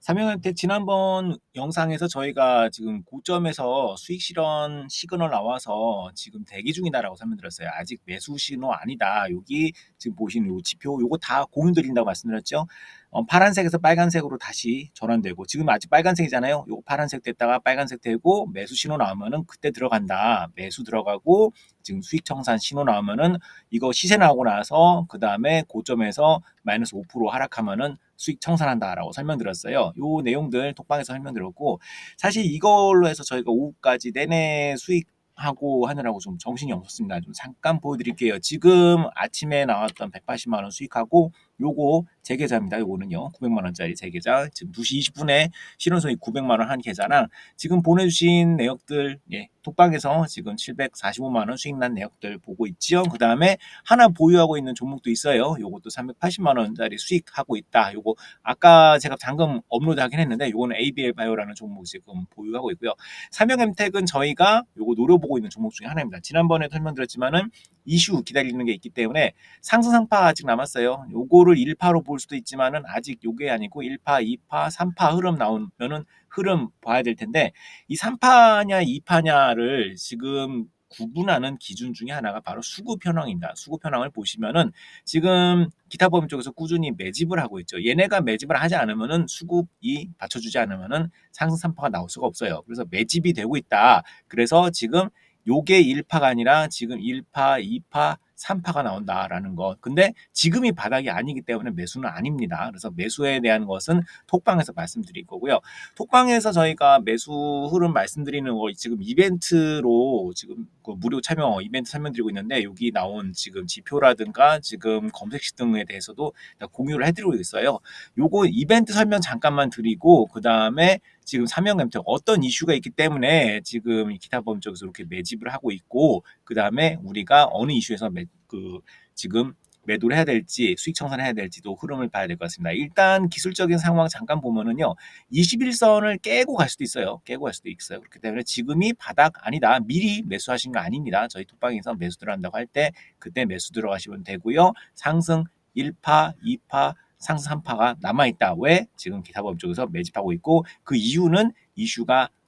삼형한테 지난번 영상에서 저희가 지금 고점에서 수익 실현 시그널 나와서 지금 대기 중이다라고 설명드렸어요. 아직 매수 신호 아니다. 여기 지금 보시는 요 지표 요거 다 공유 드린다고 말씀드렸죠. 어, 파란색에서 빨간색으로 다시 전환되고 지금 아직 빨간색이잖아요. 요거 파란색 됐다가 빨간색 되고 매수 신호 나오면은 그때 들어간다. 매수 들어가고 지금 수익 청산 신호 나오면은 이거 시세 나오고 나서 그 다음에 고점에서 마이너스 5% 하락하면은 수익 청산한다라고 설명드렸어요. 요 내용들 톡방에서 설명드렸고 사실 이걸로 해서 저희가 오후까지 내내 수익 하고 하느라고 좀 정신이 없었습니다. 좀 잠깐 보여드릴게요. 지금 아침에 나왔던 180만 원 수익하고 요거 제 계좌입니다. 요거는요. 900만 원짜리 제 계좌. 지금 2시 20분에 실현소익 900만 원 한 계좌랑 지금 보내 주신 내역들 예, 톡방에서 지금 745만 원 수익 난 내역들 보고 있지요. 그 다음에 하나 보유하고 있는 종목도 있어요. 요것도 380만 원짜리 수익하고 있다. 요거 아까 제가 방금 업로드하긴 했는데 요거는 ABL 바이오라는 종목 지금 보유하고 있고요. 삼형엠텍은 저희가 요거 노려보고 있는 종목 중에 하나입니다. 지난번에 설명드렸지만은 이슈 기다리는 게 있기 때문에 상승 상파 아직 남았어요. 요거를 1파로 볼 수도 있지만은 아직 요게 아니고 1파, 2파, 3파 흐름 나오면은 흐름 봐야 될 텐데 이 3파냐 2파냐를 지금 구분하는 기준 중에 하나가 바로 수급 현황입니다. 수급 현황을 보시면은 지금 기타 법인 쪽에서 꾸준히 매집을 하고 있죠. 얘네가 매집을 하지 않으면은 수급이 받쳐주지 않으면은 상승 3파가 나올 수가 없어요. 그래서 매집이 되고 있다. 그래서 지금 요게 1파가 아니라 지금 1파, 2파, 3파가 나온다라는 것. 근데 지금이 바닥이 아니기 때문에 매수는 아닙니다. 그래서 매수에 대한 것은 톡방에서 말씀드릴 거고요. 톡방에서 저희가 매수 흐름 말씀드리는 거 지금 이벤트로 지금 그 무료 참여 이벤트 설명드리고 있는데 여기 나온 지금 지표라든가 지금 검색식 등에 대해서도 공유를 해드리고 있어요. 요거 이벤트 설명 잠깐만 드리고 그 다음에 지금 삼형엠텍 어떤 이슈가 있기 때문에 지금 기타 법인 쪽에서 이렇게 매집을 하고 있고 그 다음에 우리가 어느 이슈에서 매, 그 지금 매도를 해야 될지 수익 청산을 해야 될지도 흐름을 봐야 될 것 같습니다. 일단 기술적인 상황 잠깐 보면은요. 21선을 깨고 갈 수도 있어요. 깨고 갈 수도 있어요. 그렇기 때문에 지금이 바닥 아니다. 미리 매수하신 거 아닙니다. 저희 톡방에서 매수 들어간다고 할 때 그때 매수 들어가시면 되고요. 상승 1파, 2파, 상승 3파가 남아있다. 왜? 지금 기사법 쪽에서 매집하고 있고 그 이유는 이슈가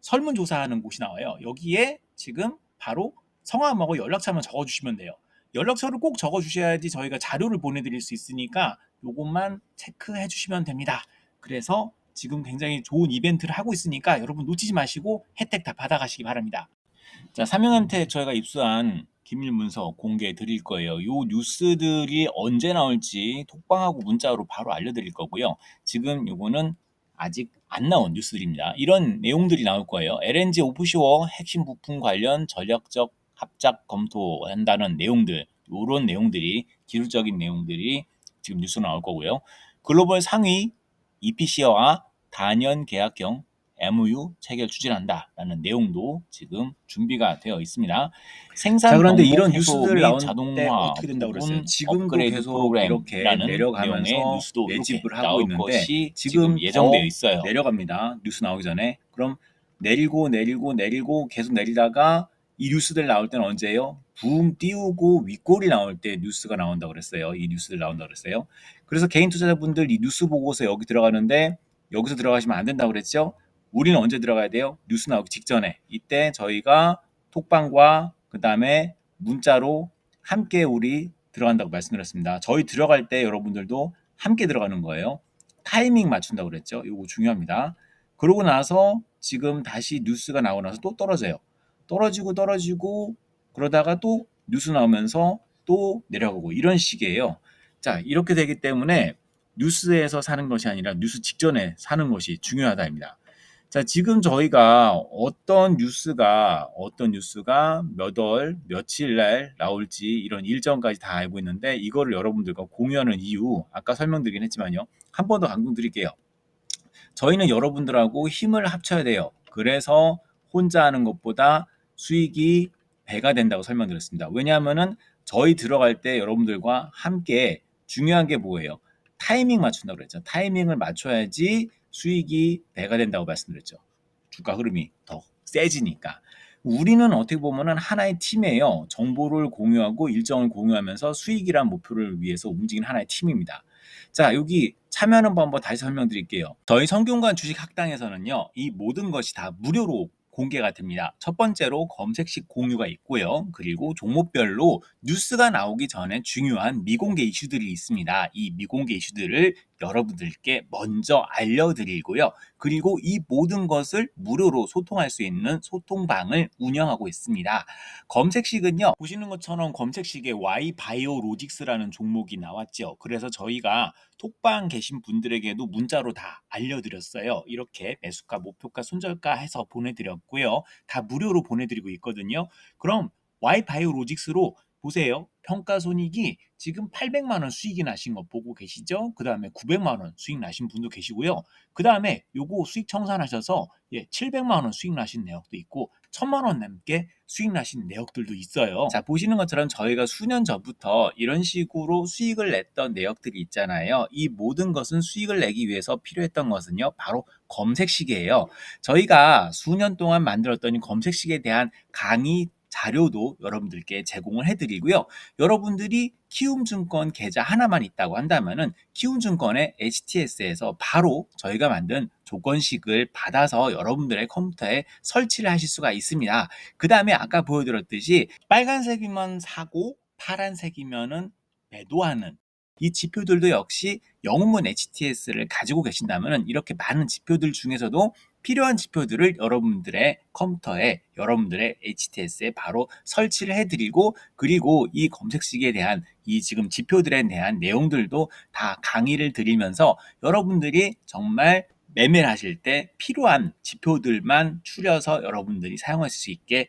설문조사하는 곳이 나와요. 여기에 지금 바로 성함하고 연락처만 적어주시면 돼요. 연락처를 꼭 적어주셔야지 저희가 자료를 보내드릴 수 있으니까 요것만 체크해 주시면 됩니다. 그래서 지금 굉장히 좋은 이벤트를 하고 있으니까 여러분 놓치지 마시고 혜택 다 받아가시기 바랍니다. 자, 삼형한테 저희가 입수한 기밀 문서 공개해 드릴 거예요. 요 뉴스들이 언제 나올지 톡방하고 문자로 바로 알려드릴 거고요. 지금 요거는 아직 안 나온 뉴스들입니다. 이런 내용들이 나올 거예요. LNG 오프쇼어 핵심 부품 관련 전략적 합작 검토한다는 내용들, 이런 내용들이 기술적인 내용들이 지금 뉴스 나올 거고요. 글로벌 상위 EPC와 단연 계약형 MOU 체결 추진한다라는 내용도 지금 준비가 되어 있습니다. 생산 자, 그런데 이런 해소 뉴스들 및 나올 때 자동화 어떻게 된다고 그랬어요? 지금도 계속 이렇게 내려가면서 뉴스도 매집을 하고 있는데 지금 지금 예정되어 더 있어요. 내려갑니다. 뉴스 나오기 전에. 그럼 내리고 내리고 내리고 계속 내리다가 이 뉴스들 나올 때는 언제예요? 붕 띄우고 윗골이 나올 때 뉴스가 나온다고 그랬어요. 이 뉴스들 나온다고 그랬어요. 그래서 개인 투자자분들 이 뉴스 보고서 여기 들어가는데 여기서 들어가시면 안 된다고 그랬죠? 우리는 언제 들어가야 돼요? 뉴스 나오기 직전에. 이때 저희가 톡방과 그 다음에 문자로 함께 우리 들어간다고 말씀드렸습니다. 저희 들어갈 때 여러분들도 함께 들어가는 거예요. 타이밍 맞춘다고 그랬죠? 이거 중요합니다. 그러고 나서 지금 다시 뉴스가 나오고 나서 또 떨어져요. 떨어지고 떨어지고 그러다가 또 뉴스 나오면서 또 내려가고 이런 식이에요. 자, 이렇게 되기 때문에 뉴스에서 사는 것이 아니라 뉴스 직전에 사는 것이 중요하다입니다. 자, 지금 저희가 어떤 뉴스가 어떤 뉴스가 몇 월, 며칠 날 나올지 이런 일정까지 다 알고 있는데 이거를 여러분들과 공유하는 이유 아까 설명드리긴 했지만요. 한 번 더 강조드릴게요. 저희는 여러분들하고 힘을 합쳐야 돼요. 그래서 혼자 하는 것보다 수익이 배가 된다고 설명드렸습니다. 왜냐하면은 저희 들어갈 때 여러분들과 함께 중요한 게 뭐예요? 타이밍 맞춘다고 그랬죠. 타이밍을 맞춰야지 수익이 배가 된다고 말씀드렸죠. 주가 흐름이 더 세지니까. 우리는 어떻게 보면은 하나의 팀이에요. 정보를 공유하고 일정을 공유하면서 수익이란 목표를 위해서 움직이는 하나의 팀입니다. 자, 여기 참여하는 방법 다시 설명드릴게요. 저희 성균관 주식 학당에서는요, 이 모든 것이 다 무료로 공개가 됩니다. 첫 번째로 검색식 공유가 있고요. 그리고 종목별로 뉴스가 나오기 전에 중요한 미공개 이슈들이 있습니다. 이 미공개 이슈들을 여러분들께 먼저 알려드리고요. 그리고 이 모든 것을 무료로 소통할 수 있는 소통방을 운영하고 있습니다. 검색식은요, 보시는 것처럼 검색식에 Y 바이오로직스라는 종목이 나왔죠. 그래서 저희가 톡방 계신 분들에게도 문자로 다 알려드렸어요. 이렇게 매수가, 목표가, 손절가 해서 보내드렸고 요. 다 무료로 보내드리고 있거든요. 그럼 Y 바이오 로직스로 보세요. 평가 손익이 지금 800만 원 수익이 나신 거 보고 계시죠? 그 다음에 900만 원 수익 나신 분도 계시고요. 그 다음에 요거 수익 청산하셔서 예, 700만 원 수익 나신 내역도 있고 1000만 원 넘게 수익 나신 내역들도 있어요. 자, 보시는 것처럼 저희가 수년 전부터 이런 식으로 수익을 냈던 내역들이 있잖아요. 이 모든 것은 수익을 내기 위해서 필요했던 것은요. 바로 검색식이에요. 저희가 수년 동안 만들었던 이 검색식에 대한 강의 자료도 여러분들께 제공을 해드리고요. 여러분들이 키움증권 계좌 하나만 있다고 한다면은 키움증권의 HTS에서 바로 저희가 만든 조건식을 받아서 여러분들의 컴퓨터에 설치를 하실 수가 있습니다. 그 다음에 아까 보여드렸듯이 빨간색이면 사고 파란색이면은 매도하는 이 지표들도 역시 영문 HTS를 가지고 계신다면 이렇게 많은 지표들 중에서도 필요한 지표들을 여러분들의 컴퓨터에 여러분들의 HTS에 바로 설치를 해드리고 그리고 이 검색식에 대한 이 지금 지표들에 대한 내용들도 다 강의를 드리면서 여러분들이 정말 매매를 하실 때 필요한 지표들만 추려서 여러분들이 사용하실 수 있게